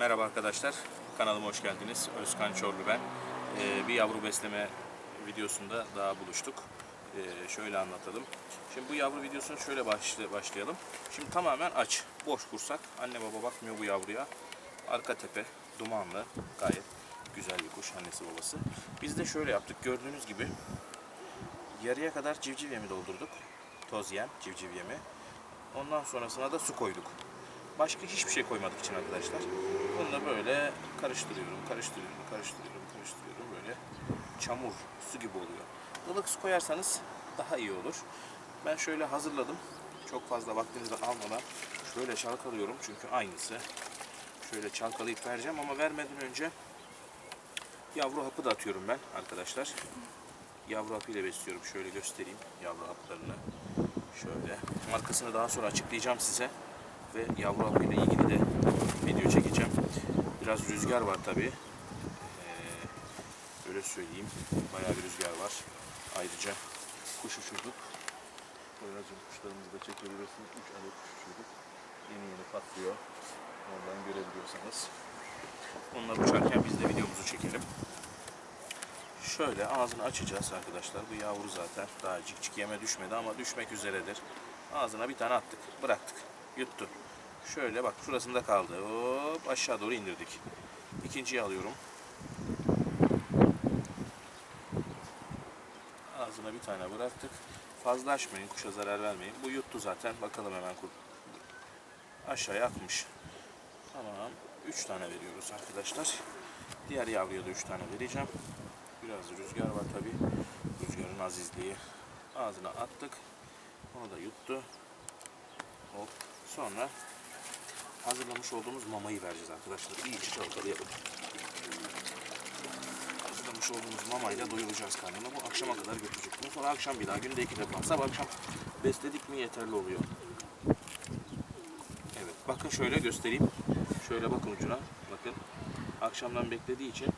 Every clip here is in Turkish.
Merhaba arkadaşlar, kanalıma hoş geldiniz. Özkan Çorlu ben. Ee, bir yavru besleme videosunda daha buluştuk. Ee, şöyle anlatalım. Şimdi bu yavru videosunu şöyle başla- başlayalım. Şimdi tamamen aç, boş kursak. Anne baba bakmıyor bu yavruya. Arka tepe, dumanlı, gayet güzel bir kuş annesi babası. Biz de şöyle yaptık, gördüğünüz gibi yarıya kadar civciv yemi doldurduk. Toz yem, civciv yemi. Ondan sonrasına da su koyduk. Başka hiçbir şey koymadık için arkadaşlar. Bunu da böyle karıştırıyorum, karıştırıyorum, karıştırıyorum, karıştırıyorum. Böyle çamur, su gibi oluyor. Ilık su koyarsanız daha iyi olur. Ben şöyle hazırladım. Çok fazla vaktinizi almadan şöyle çalkalıyorum çünkü aynısı. Şöyle çalkalayıp vereceğim ama vermeden önce yavru hapı da atıyorum ben arkadaşlar. Yavru hapıyla besliyorum. Şöyle göstereyim yavru haplarını. Şöyle. Markasını daha sonra açıklayacağım size. Ve yavru hapıyla ilgili de video çekeceğim. Biraz rüzgar var tabi. öyle söyleyeyim. Bayağı bir rüzgar var. Ayrıca kuş uçurduk. Boyacım kuşlarımızı da çekebilirsiniz. 3 adet kuş uçurduk. Yeni yeni patlıyor. Oradan görebiliyorsanız. Onlar uçarken biz de videomuzu çekelim. Şöyle ağzını açacağız arkadaşlar. Bu yavru zaten daha cik cik yeme düşmedi ama düşmek üzeredir. Ağzına bir tane attık. Bıraktık. Yuttu. Şöyle bak şurasında kaldı. Hop aşağı doğru indirdik. İkinciyi alıyorum. Ağzına bir tane bıraktık. Fazla açmayın. Kuşa zarar vermeyin. Bu yuttu zaten. Bakalım hemen kur. Aşağıya atmış. Tamam. 3 tane veriyoruz arkadaşlar. Diğer yavruya da 3 tane vereceğim. Biraz rüzgar var tabi. Rüzgarın azizliği. Ağzına attık. Onu da yuttu. Sonra hazırlamış olduğumuz mamayı vereceğiz arkadaşlar. İyice çalkalayalım. Hazırlamış olduğumuz mamayla doyuracağız karnını. Bu akşama kadar götürecek. Bunu sonra akşam bir daha günde iki defa. Sabah akşam besledik mi yeterli oluyor. Evet. Bakın şöyle göstereyim. Şöyle bakın ucuna. Bakın. Akşamdan beklediği için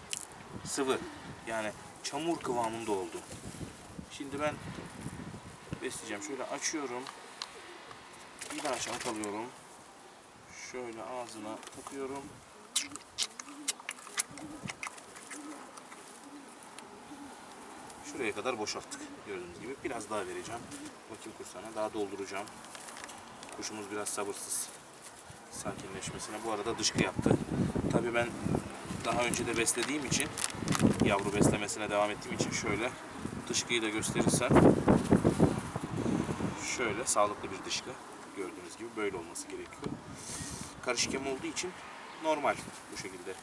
sıvı. Yani çamur kıvamında oldu. Şimdi ben besleyeceğim. Şöyle açıyorum. Bir daha. Şöyle ağzına takıyorum. Şuraya kadar boşalttık. Gördüğünüz gibi. Biraz daha vereceğim. Bakayım kursana. Daha dolduracağım. Kuşumuz biraz sabırsız sakinleşmesine. Bu arada dışkı yaptı. Tabii ben daha önce de beslediğim için yavru beslemesine devam ettiğim için şöyle dışkıyı da gösterirsem şöyle sağlıklı bir dışkı gördüğünüz gibi böyle olması gerekiyor. Karışık yem olduğu için normal bu şekilde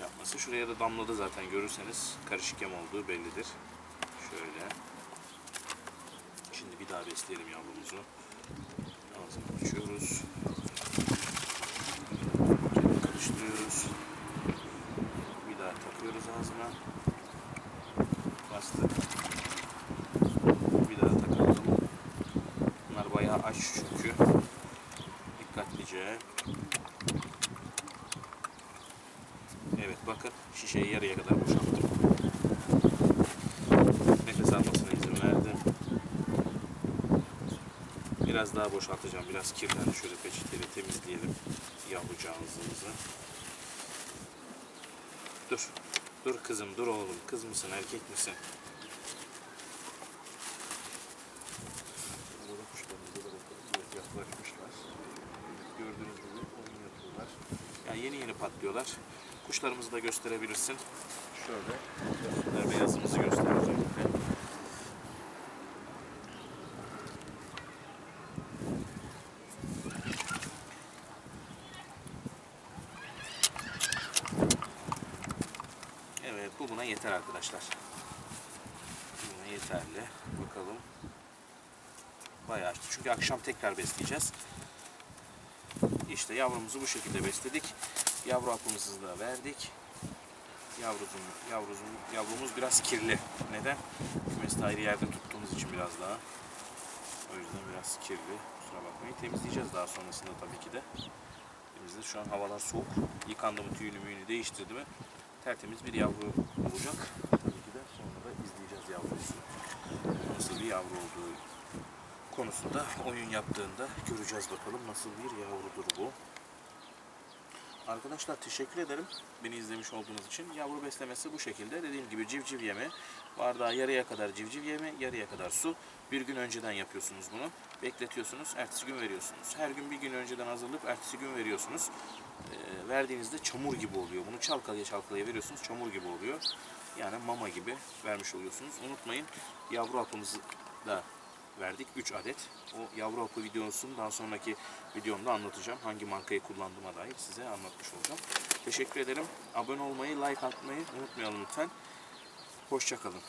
yapması. Şuraya da damladı zaten görürseniz karışık yem olduğu bellidir. Şöyle. Şimdi bir daha besleyelim yavrumuzu. Ağzını açıyoruz. Karıştırıyoruz. Bir daha takıyoruz ağzına. Bastık. Bir daha takalım. Bunlar bayağı aç çünkü. Dikkatlice. Evet bakın şişeyi yarıya kadar boşalttım. Nefes almasına izin verdim. Biraz daha boşaltacağım. Biraz kirlendi. Şöyle peçeteyle temizleyelim yavrucağızımızı. Dur. Dur kızım, dur oğlum. Kız mısın, erkek misin? Burada kuşlarımıza da bakalım. Evet, yaklaşmışlar. Evet, gördüğünüz gibi oyun yapıyorlar. Yani yeni yeni patlıyorlar. Kuşlarımızı da gösterebilirsin. Şöyle. Göster, beyazımızı göster özellikle. Evet bu buna yeter arkadaşlar. Bu Buna yeterli. Bakalım. Bayağı açtı. Çünkü akşam tekrar besleyeceğiz. İşte yavrumuzu bu şekilde besledik. Yavru hapımızı da verdik. Yavruzun, yavruzun, yavrumuz biraz kirli. Neden? Kümeste ayrı yerde tuttuğumuz için biraz daha. O yüzden biraz kirli. Kusura bakmayın. Temizleyeceğiz daha sonrasında tabii ki de. Elimizde şu an havalar soğuk. Yıkandı mı tüyünü müyünü değiştirdi mi tertemiz bir yavru olacak. Tabii ki de sonra da izleyeceğiz yavrusu. Nasıl bir yavru olduğu konusunda oyun yaptığında göreceğiz bakalım nasıl bir yavrudur bu. Arkadaşlar teşekkür ederim beni izlemiş olduğunuz için. Yavru beslemesi bu şekilde. Dediğim gibi civciv yemi. Bardağa yarıya kadar civciv yemi, yarıya kadar su. Bir gün önceden yapıyorsunuz bunu. Bekletiyorsunuz, ertesi gün veriyorsunuz. Her gün bir gün önceden hazırlayıp ertesi gün veriyorsunuz. Ee, verdiğinizde çamur gibi oluyor. Bunu çalkalaya çalkalaya veriyorsunuz, çamur gibi oluyor. Yani mama gibi vermiş oluyorsunuz. Unutmayın yavru hapımızı da verdik 3 adet. O yavru hapı videosunu daha sonraki videomda anlatacağım. Hangi markayı kullandığıma dair size anlatmış olacağım. Teşekkür ederim. Abone olmayı, like atmayı unutmayalım lütfen. Hoşçakalın.